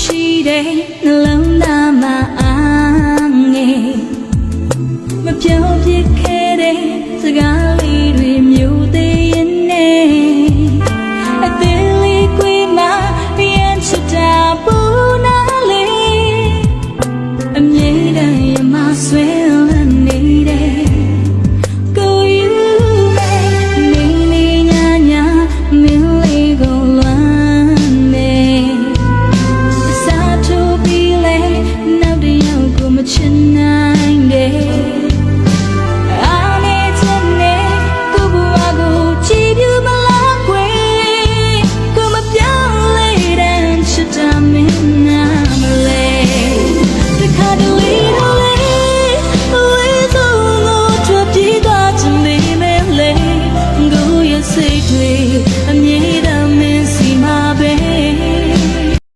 ရှိတဲ့နှလုံးသားမှာ